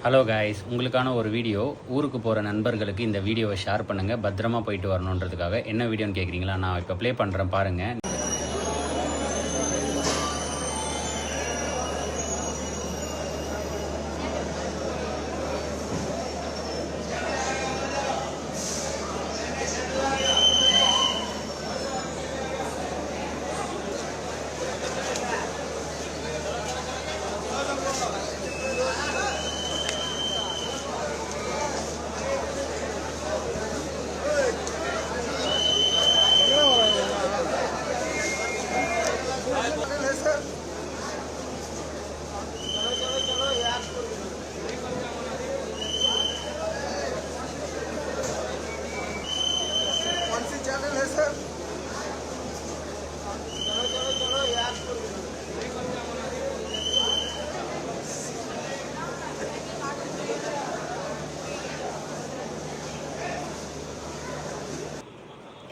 Hello guys உங்களுக்கான ஒரு video ஊருக்கு போகிற நண்பர்களுக்கு இந்த வீடியோவை ஷேர் பண்ணுங்கள் பத்திரமா போயிட்டு வரணுன்றதுக்காக என்ன வீடியோன்னு கேட்குறீங்களா நான் இப்போ ப்ளே பண்ணுறேன் பாருங்கள்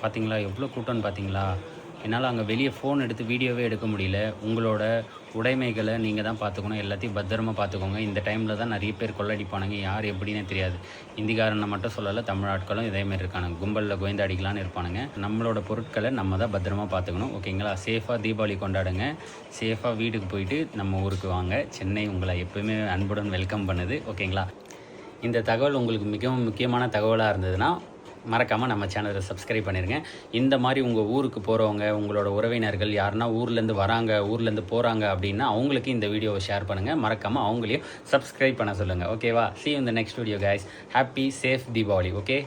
பார்த்தீங்களா எவ்வளோ கூட்டம்னு பார்த்தீங்களா என்னால் அங்கே வெளியே ஃபோன் எடுத்து வீடியோவே எடுக்க முடியல. உங்களோட உடைமைகளை நீங்கள் தான் பார்த்துக்கணும். எல்லாத்தையும் பத்திரமா பார்த்துக்கோங்க. இந்த டைமில் தான் நிறைய பேர் கொள்ளடிப்பானுங்க யார் எப்படின்னே தெரியாது. இந்திக்காரனை மட்டும் சொல்லலை தமிழ் ஆட்களும் இதேமாரி இருக்கானுங்க. கும்பலில் கோயந்தாடிக்கலான்னு இருப்பானுங்க. நம்மளோட பொருட்களை நம்ம தான் பத்திரமா பார்த்துக்கணும். ஓகேங்களா சேஃபாக தீபாவளி கொண்டாடுங்க. சேஃபாக வீட்டுக்கு போயிட்டு நம்ம ஊருக்கு வாங்க. சென்னை உங்களை எப்பவுமே அன்புடன் வெல்கம் பண்ணுது. ஓகேங்களா இந்த தகவல் உங்களுக்கு மிகவும் முக்கியமான தகவலாக இருந்ததுன்னா மறக்காமல் நம்ம சேனலை சப்ஸ்கிரைப் பண்ணிடுங்க இந்த மாதிரி உங்கள் ஊருக்கு போகிறவங்க உங்களோட உறவினர்கள் யாருன்னா ஊர்லேருந்து வராங்க ஊர்லேருந்து போகிறாங்க அப்படின்னா அவங்களுக்கு இந்த வீடியோவை ஷேர் பண்ணுங்கள் மறக்காமல் அவங்களையும் சப்ஸ்கிரைப் பண்ண சொல்லுங்கள் ஓகேவா சி இந்த next video guys happy safe Deepavali okay